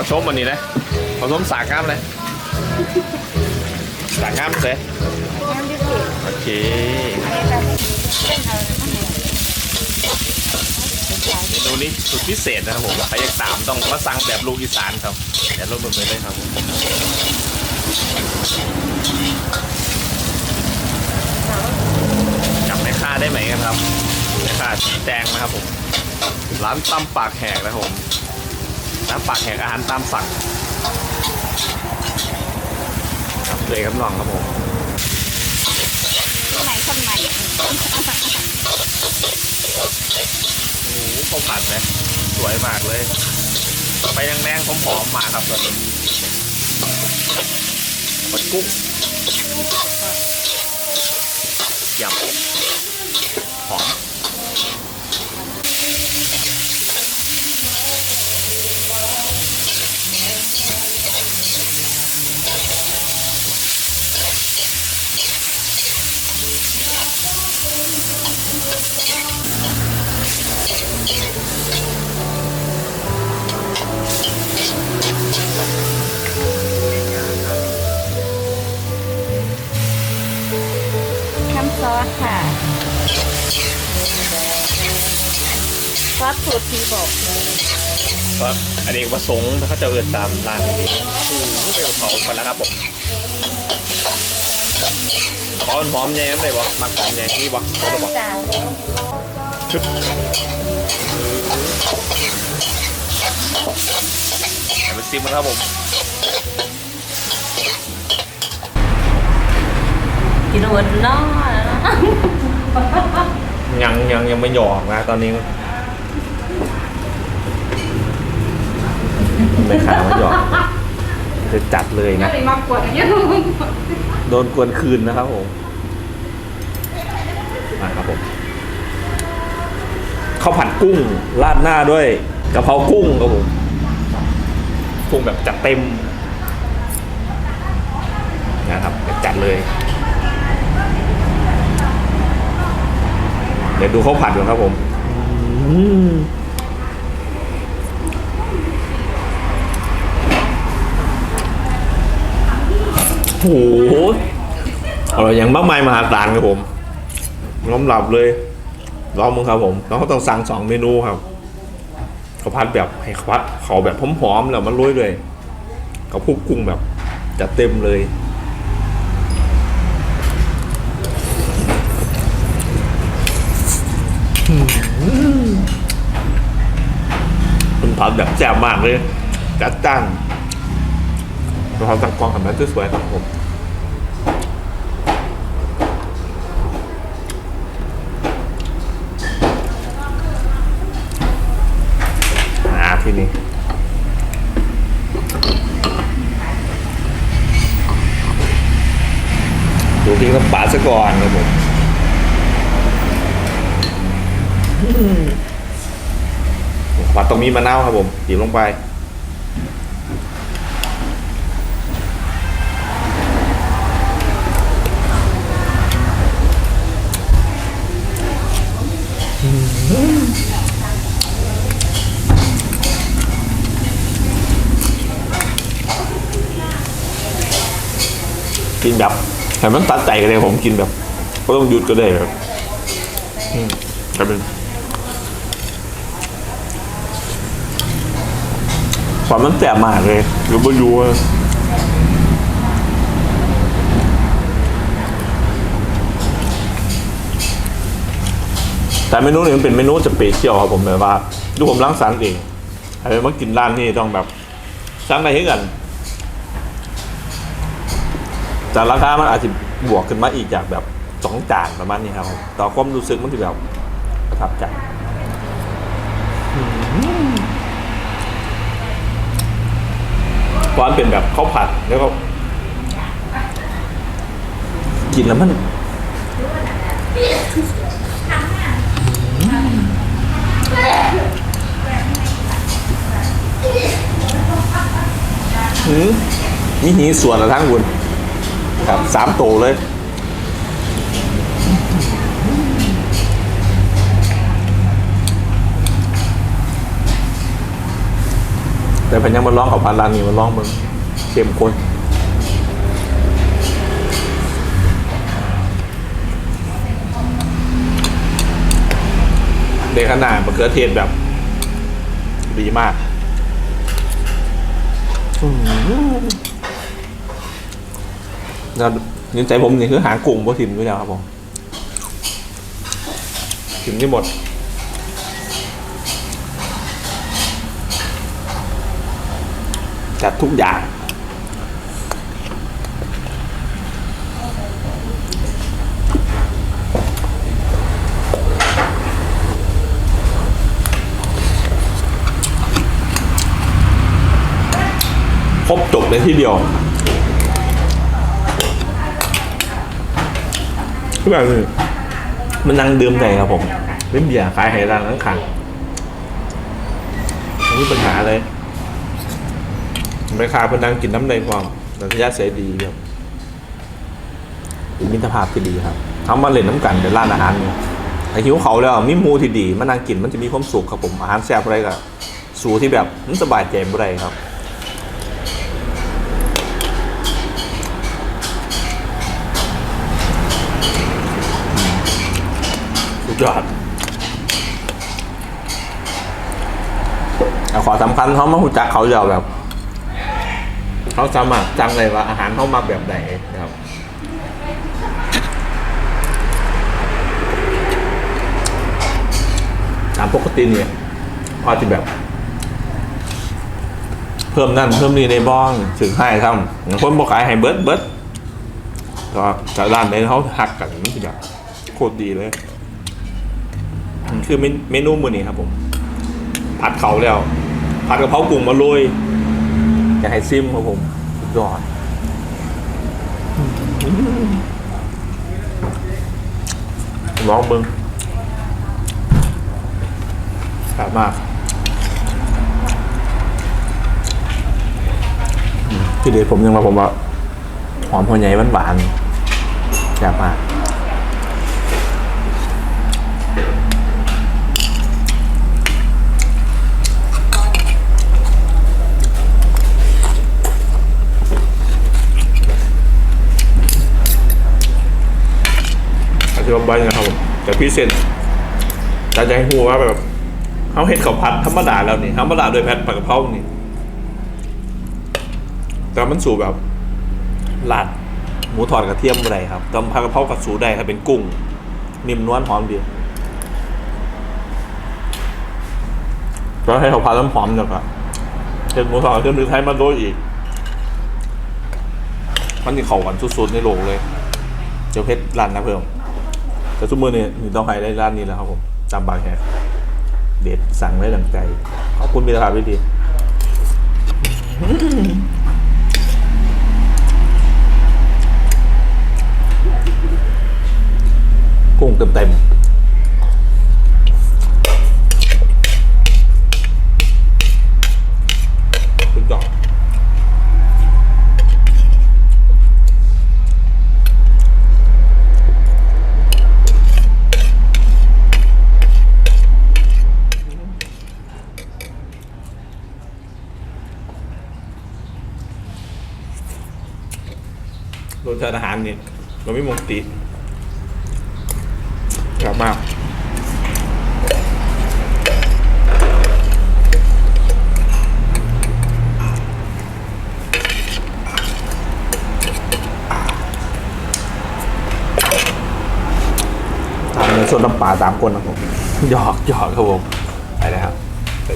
ขอชมวันนี้เลยขอชมสากงามเลยสากงามเลยน้ำดิบโอเคอันนี้แบบเส้นอะไรนั่นเอเมนูนี้สุดพิเศษนะครับผมใครอยากตามต้องมาสั่งแบบลูกอีสานครับเดี๋ยวลงมือไปเลยครับผมจำแม่ค้าได้ไหมกันครับแม่ค้าสีแดงนะครับผมร้านตำปากแหกนะครับผม ปากแหกอาหารตามสั่งครับเลยครับน้องครับผมที่ไหนคนใหม่โอ้โหข้าวผัดเลยสวยมากเลย ไปแดงๆหอมๆมาครับตอนนี้ผัดกุ้งยำ น้ำซอสค่ะ ซอสสูตรที่บอกก็อันนี้ประสงค์เขาจะเอินตามร้านนี้โอ้โหเป็นเขาไปแล้วครับผม ขอหอมแยงได้บ่มักหอมแยงนี่บ่เขาจะบอกชึบเดี๋ยวไปซิมกันครับผมกินหมดน้อยังยังยังไม่หยอกนะตอนนี้ไม่ขายไม่หยอก จะจัดเลยนะเลยมากดเยอะโดนกวนคืนนะครับผมมาครับผมข้าวผัดกุ้งราดหน้าด้วยกะเพรากุ้งครับผมกุ้งแบบจัดเต็มนะครับจัดเลย เดี๋ยวดูข้าวผัดก่อนครับผมอืม โอ้โหอร่อยอย่างมากมายมหาศาลครับผมล้อมหลับเลยลองมึงครับผมแล้วก็ต้องสั่งสองเมนูครับข้าวผัดแบบให้ควัดเขาแบบหอมๆแล้วมันโรยเลยกับพวกกุ้งแบบจัดเต็มเลยมันผัดแบบแจ่มมากเลย จัดจ้า เราตักก้องหันมาสวยๆครับผมอ่าทีนี้ดูพี่ก็ปาดซะก่อนครับผมผัดตรงมีมะนาวครับผมหยิบลงไป กินแบบแต่มันตัดใจกันเลยผมกินแบบก็ต้องหยุดก็ได้แบบอืมกลายเป็นความมันแสบมากเลยหรือไม่รู้ว่าแต่เมนูนี้มันเป็นเมนูสเปเชียลครับผมแบบว่าดูผมล้างสรรเองไอะไรมากินร้านนี้ต้องแบบสร้างได้ให้กัน แต่ราคามันอาจจะบวกขึ้นมาอีกจากแบบสองจานประมาณนี้ครับแต่ความรู้สึกมันจะแบบประทับใจเพราะมันเป็นแบบข้าวผัดแล้วก็กินแล้วมันหืมนี่หีส่วนละทั้งบุญ ครับสามโตเลย แต่แต่พันยังมาลองกับพันร้านนี้มาลองมึงเข้มข้นเด็กขนาดมะเขือเทศแบบ ดีมาก อืม แล้วยินใจผมนี่คือหากลุ่มพวกทีมด้วยแล้วครับผมทีมที่หมดจัดทุกอย่างครบจบในที่เดียว คือนี้มันนั่งดื่มใจครับผมเป็นเบียร์ขายไฮร้านข้างๆไม่มีปัญหาเลยไม่ค้าเพื่อนนั่งกินน้ำในความนันทยาเสียดีครับมิตรภาพที่ดีครับทำมาเล่นน้ำกันในร้านอาหารเนี่ยไอหิวเขาแล้วมีมูที่ดีมานั่งกินมันจะมีความสุขครับผมอาหารแซ่บอะไรก็สูที่แบบมันสบายใจบ่ได้ครับ ยอดขอสำคัญเขามาหูจักเขาเยวแบบ เขาสามารถจำเลยว่าอาหารเขามาแบบไหนนะครับตามปกติเนี่ยพอจะแบบ เพิ่มนั่นเพิ่มนี่ในบ้องถึงให้ทำอย่าคนบอกขายให้เบิร์ดเบิร์ดก็จะร้านในเขาหักกันนจะแบบโคตรดีเลย คือเมนูมือนี้ครับผม ผัดเขาแล้ว ผัดกะเพรากุ้งมาโรยอยากให้ซิมครับผมยอดลองเบิ้งสามารถพี่เดชผมยังมาผมว่า หอมหัวใหญ่หวานๆแซ่บมาก อธิบายนะครับผมแต่พี่เซนจะจะให้พูดว่าแบบเขาเห็ดข้าวผัดธรรมดาแล้วนี่ธรรมดาโดยแพทผัดกะเพรานี่แต่มันสูแบบลาดหมูทอดกระเทียมอะไรครับต่ผัดกะเพรากับสูได้ถ้าเป็นกุ้ง นิ่มนวลหอมดีก็ให้เขาวผัดน้ำหอมเดี๋ยวก็เห็ดหมูทอดกระเทียมหรือไทยมาโดยอีกมันนี่เข้ากันสุดๆในโลกเลย เจ้าเพชรร้านนะเพิ่ม แต่ทุกมือเนี่ยต้องไฮได้ร้านนี้แล้วครับผมจำบางแฮกเด็ดสั่งได้ดังใจ ขอบคุณพิธาพิธีกุ้งเต็มเต็มๆสุดยอดรสชาติอาหาร เนี่ยเราไม่มองติกลับมากทำในส่วนน้ำปลาสามคนนะผมหยอกหยอกครับผมไปเลยครับไป